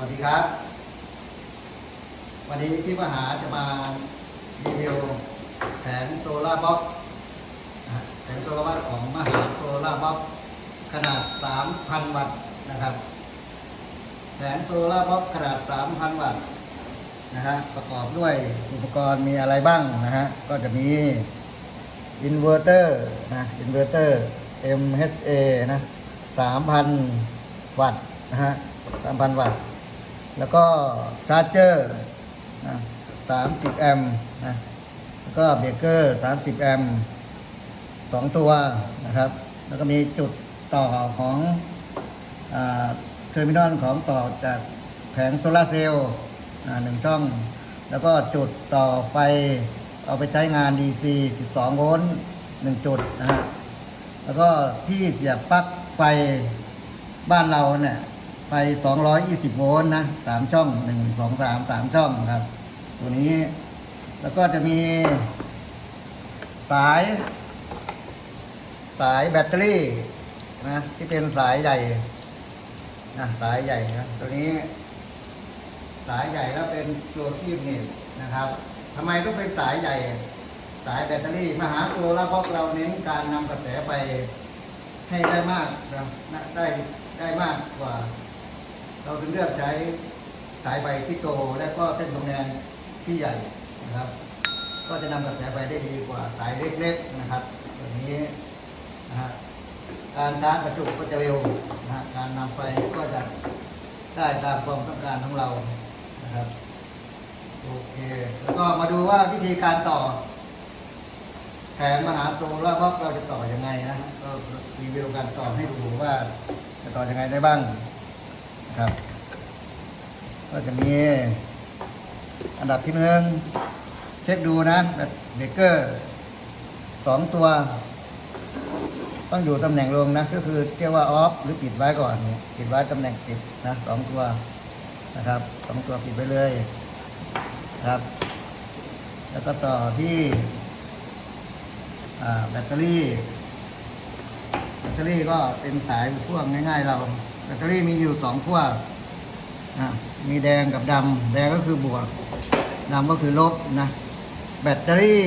วัสดีครับ วันนี้พี่มหาจะมารีวิวแผงโซลาร์บ็อกแผงโซลาร์บ็อกของมหาโซลาร์บ็อกขนาด 3,000 วัตต์นะครับ แผงโซลาร์บ็อกขนาด 3,000 วัตต์นะฮะประกอบด้วยอุปกรณ์มีอะไรบ้างนะฮะก็จะมีอินเวอร์เตอร์นะอินเวอร์เตอร์ MHA นะ3,000 วัตต์นะฮะ3,000 วัตต์ แล้วก็ชาร์จเจอร์นะ30 แอมป์นะแล้วก็เบรกเกอร์ 30 แอมป์สองตัวนะครับ แล้วก็มีจุดต่อของเทอร์มินอลของต่อจากแผงโซลาร์เซลล์หนึ่งช่อง แล้วก็จุดต่อไฟเอาไปใช้งาน DC 12 โวลต์หนึ่งจุดนะฮะแล้วก็ที่เสียบปลั๊กไฟบ้านเราเนี่ย ไป 220 โวลต์นะสามช่อง 1 2 3 3 ช่องครับ ตัวนี้ แล้วก็จะมีสาย สายแบตเตอรี่นะที่เป็นสายใหญ่นะสายใหญ่นะตัวนี้ สายใหญ่แล้วเป็นตัวคีบนี่นะครับทำไมต้องเป็นสายใหญ่ สายแบตเตอรี่ มหาโซลาร์บล็เราเน้นการนำกระแสไฟให้ได้มากนะนะได้ได้มากกว่า เราถึงเลือกใช้สายไฟที่โตและก็เส้นทองแดงที่ใหญ่นะครับ ก็จะนำกระแสไฟได้ดีกว่าสายเล็กๆนะครับแบบนี้นะฮะการชาร์จประจุก็จะเร็วนะฮะการนำไฟก็จะได้ตามความต้องการของเรานะครับโอเคแล้วก็มาดูว่าวิธีการต่อแผงมหาโซลาร์บ็อกเราจะต่อยังไงนะก็รีวิวการต่อให้ดูว่าจะต่อยังไงได้บ้าง ครับ ก็จะมีอันดับที่หนึ่งเช็คดูนะแบบเบรเกอร์สองตัว ต้องอยู่ตำแหน่งลงนะ ก็คือเรียกว่าออฟหรือปิดไว้ก่อน ปิดไว้ตำแหน่งปิดนะสองตัวนะครับสองตัวปิดไปเลยครับ แล้วก็ต่อที่แบตเตอรี่ แบตเตอรี่ก็เป็นสายพ่วงง่าย ๆ เรา แบตเตอรี่มีอยู่สองขั้วนะมีแดงกับดำแดงก็คือบวกดำก็คือลบนะแบตเตอรี่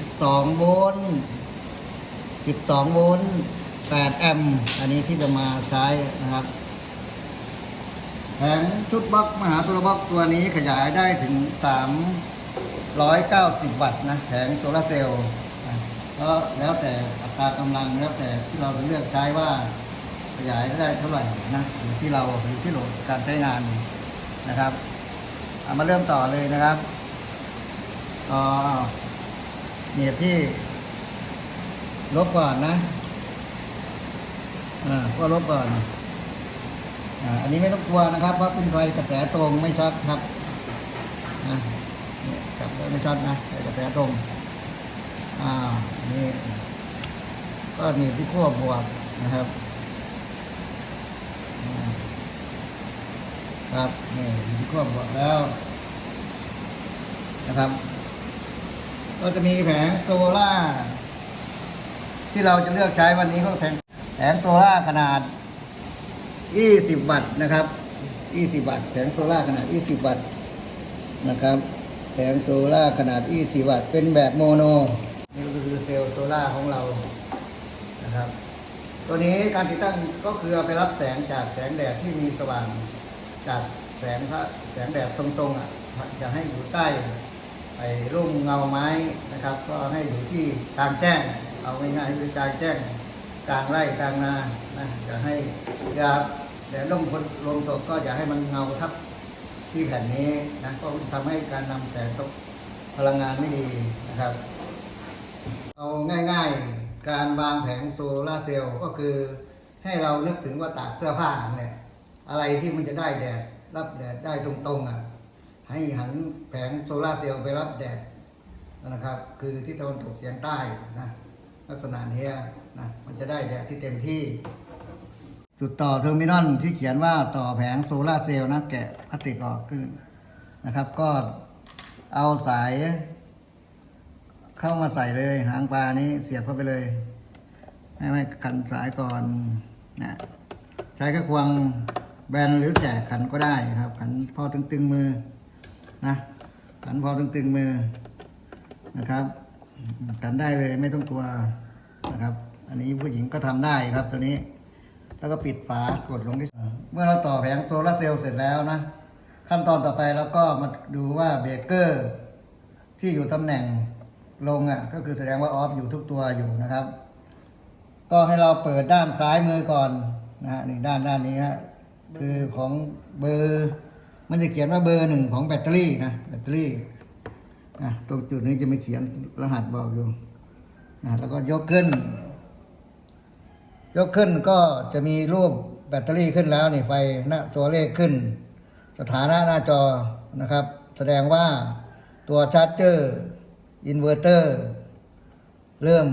12 โวลต์ 12 โวลต์ 8 แอมป์ อันนี้ที่จะมาใช้นะครับ แผงชุดบล็อกมหาโซลาร์บล็อกตัวนี้ขยายได้ถึง 390 วัตต์นะ แผงโซลาร์เซลล์ก็แล้วแต่อัตรากำลังแล้วแต่ที่เราจะเลือกใช้ว่า ขยายได้เท่าไหร่นะอยู่ที่เราอยู่ที่โหลดการใช้งานนะครับเอามาเริ่มต่อเลยนะครับต่อเหนียบที่ ลบก่อนนะอ่าก็ลบก่อนอ่าอันนี้ไม่ต้องกลัวนะครับเพราะเป็นไฟกระแสตรงไม่ช็อตครับนะเนี่ยครับไม่ช็อตนะกระแสตรงอ่านี่ก็เหนียบที่ขั้วบวกนะครับ ครับนี่อยู่ที่ควบบอกแล้วนะครับ ก็จะมีแผงโซล่า ที่เราจะเลือกใช้วันนี้ก็แผงแผงโซล่าขนาด 20 วัตต์นะครับ 20 วัตต์แผงโซล่าขนาด 20 วัตต์นะครับ แผงโซล่าขนาด 20 วัตต์เป็นแบบโมโนนี่ก็คือเซลล์โซล่าของเรานะครับ ตัวนี้การติดตั้งก็คือเอาไปรับแสงจากแสงแดดที่มีสว่าง จากแสงพระแสงแดดตรงๆอะจะให้อยู่ใต้ไอ้ร่มเงาไม้นะครับ ก็ให้อยู่ที่กลางแจ้ง เอาง่ายๆคือกลางแจ้งกลางไร่กลางนานะจะให้ยาแดดร่มคนลมตกก็อย่าให้มันเงาทับที่แผ่นนี้นะก็ทำให้การนำแสงตกพลังงานไม่ดีนะครับ เอาง่ายๆ การวางแผงโซลาร์เซลล์ก็คือให้เรานึกถึงว่าตากเสื้อผ้าเนี่ย อะไรที่มันจะได้แดด รับแดดได้ตรงๆอะให้หันแผงโซลาเซลล์ไปรับแดดนะครับ คือที่ตะวันตกเฉียงใต้นะลักษณะเนี้ยนะมันจะได้แดดที่เต็มที่ จุดต่อเทอร์มินอลที่เขียนว่าต่อแผงโซลาเซลล์นะแกะพลาสติกออกนะครับ ก็เอาสาย เข้ามาใส่เลยหางปลานี้เสียบเข้าไปเลยให้ไม่ขันสายก่อนนะใช้แค่ควง แบนหรือแจกขันก็ได้ครับ ขันพอตึงๆมือนะขันพอตึงๆมือนะครับขันได้เลยไม่ต้องกลัวนะครับ อันนี้ผู้หญิงก็ทำได้ครับตัวนี้ แล้วก็ปิดฝากดลงที่เมื่อเราต่อแผงโซลาร์เซลล์เสร็จแล้วนะ ขั้นตอนต่อไปเราก็มาดูว่าเบรกเกอร์ที่อยู่ตำแหน่งลงอะก็คือแสดงว่าออฟอยู่ทุกตัวอยู่นะครับ ก็ให้เราเปิดด้านซ้ายมือก่อนนะฮะนี่ด้านด้านนี้ฮะ คือของเบอร์ มันจะเขียนว่าเบอร์หนึ่งของแบตเตอรี่นะแบตเตอรี่นะตรงจุดนี้จะมีเขียนรหัสบอกอยู่นะแล้วก็ยกขึ้น ยกขึ้นก็จะมีรูปแบตเตอรี่ขึ้นแล้วนี่ไฟหน้าตัวเลขขึ้น สถานะหน้าจอนะครับ แสดงว่าตัวชาร์จเจอร์อินเวอร์เตอร์เริ่ม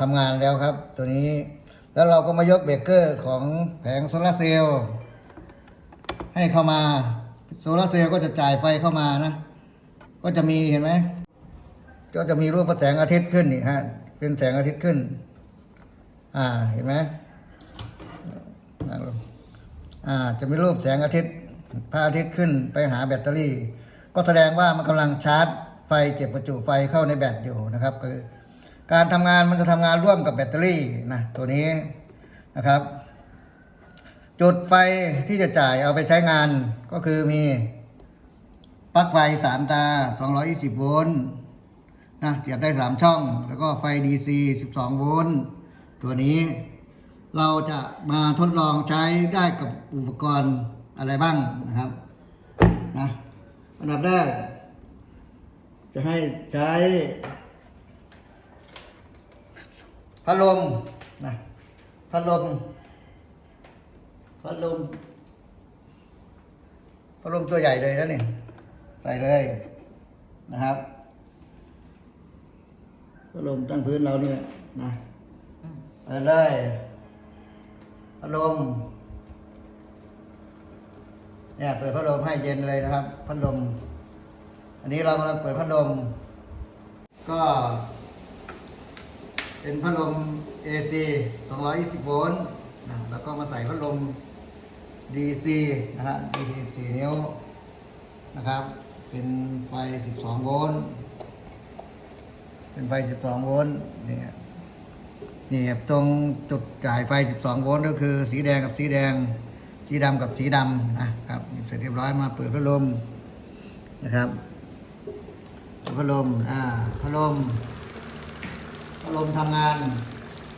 ทำงานแล้วครับ ตัวนี้แล้วเราก็มายกเบรกเกอร์ของแผงโซลาเซลล์ ให้เข้ามา โซลาร์เซลล์ก็จะจ่ายไฟเข้ามานะ ก็จะมีเห็นไหม ก็จะมีรูปแสงอาทิตย์ขึ้นนี่ฮะ เป็นแสงอาทิตย์ขึ้น อ่า เห็นไหมอ่า จะมีรูปแสงอาทิตย์พระอาทิตย์ขึ้นไปหาแบตเตอรี่ ก็แสดงว่ามันกำลังชาร์จไฟเก็บประจุไฟเข้าในแบตอยู่นะครับคือการทำงานมันจะทำงานร่วมกับแบตเตอรี่นะตัวนี้นะครับ จุดไฟที่จะจ่ายเอาไปใช้งานก็คือมีปลั๊กไฟสามตา 220 โวลต์นะเสียบได้ 3 ช่อง แล้วก็ไฟ DC 12 โวลต์ตัวนี้เราจะมาทดลองใช้ได้กับอุปกรณ์อะไรบ้างนะครับนะอันดับแรก จะให้ใช้พัดลมนะพัดลม พัดลมพัดลมตัวใหญ่เลยนะนี่ใส่เลยนะครับพัดลมตั้งพื้นเราเนี่ยนะเปิดเลยพัดลมเนี่ยเปิดพัดลมให้เย็นเลยนะครับ พัดลม อันนี้เรากำลังเปิดพัดลม ก็ เป็นพัดลม AC 220 โวลต์นะแล้วก็มาใส่พัดลม DC นะฮะ DC 4นิ้วนะครับ เป็นไฟ 12 โวลต์ เป็นไฟ 12 โวลต์เนี่ยนี่ครับตรงจุดจ่ายไฟ 12 โวลต์ก็คือสีแดงกับสีแดง สีดำกับสีดำนะครับเสร็จเรียบร้อยมาเปิดพัดลมนะครับพัดลม อ่า พัดลม พัดลมทำงาน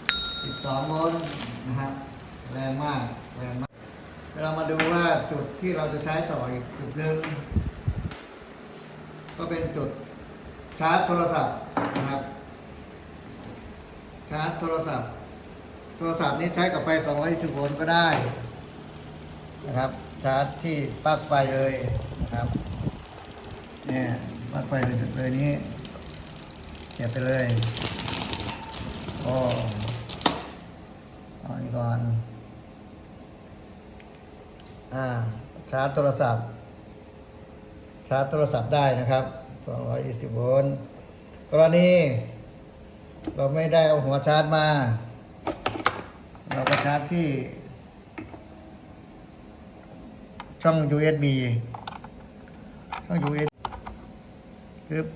12 โวลต์นะครับ แรงมาก แรงมาก เรามาดูว่าจุดที่เราจะใช้ต่ออีกจุดหนึ่งก็เป็นจุดชาร์จโทรศัพท์นะครับ ชาร์จโทรศัพท์ โทรศัพท์นี้ใช้กับไฟ220โวลต์ก็ได้นะครับชาร์จที่ปลั๊กไฟเลยนะครับเนี่ยปลั๊กไฟเลยจุดเลยนี้เสียบไปเลยโอ้เอาอีกก่อน อ่าชาร์จโทรศัพท์ ชาร์จโทรศัพท์ได้นะครับ 220 โวลต์กรณี เราไม่ได้เอาหัวชาร์จมา เราก็ชาร์จที่ ช่อง USB ช่อง USB ปึ๊บ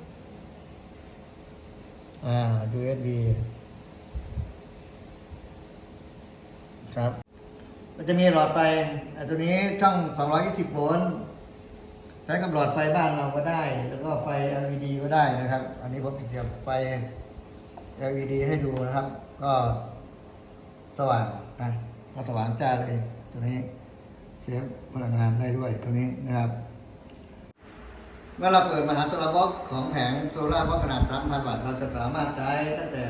อ่า USB ครับ จะมีหลอดไฟตัวนี้ช่อง 220 โวลต์ใช้กับหลอดไฟบ้านเราก็ได้ แล้วก็ไฟ LED ก็ได้นะครับ อันนี้ผมติดเสียบไฟ LED ให้ดูนะครับ ก็สว่างนะก็สว่างจ้าเลยตัวนี้เซฟพลังงานได้ด้วยตัวนี้นะครับ เมื่อเราเปิดมหาโซลาร์บล็อกของแผงโซลาร์บล็อกขนาด 3,000 วัตต์เราจะสามารถใช้ตั้งแต่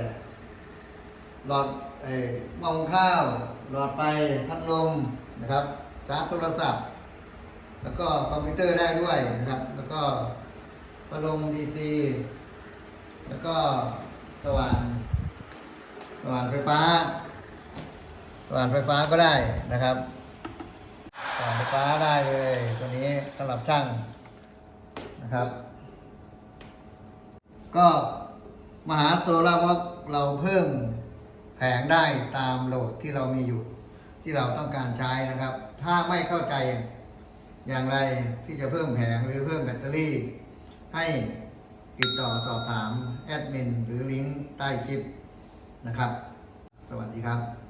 หลอดเอ่อมองข้าว หลอดไฟพัดลมนะครับชาร์จโทรศัพท์ แล้วก็คอมพิวเตอร์ได้ด้วยนะครับ แล้วก็พัดลม DC แล้วก็สว่านสว่านไฟฟ้า สว่านไฟฟ้าก็ได้นะครับสว่านไฟฟ้าได้เลยตัวนี้สำหรับช่างนะครับ ก็มหาโซลาร์วอล์กเราเพิ่ม ผงได้ตามโหลดที่เรามีอยู่ ที่เราต้องการใช้นะครับ ถ้าไม่เข้าใจอย่างไรที่จะเพิ่มแผงหรือเพิ่มแบตเตอรี่ ให้ติดต่อสอบถามแอดมินหรือลิงก์ใต้คลิปนะครับ สวัสดีครับ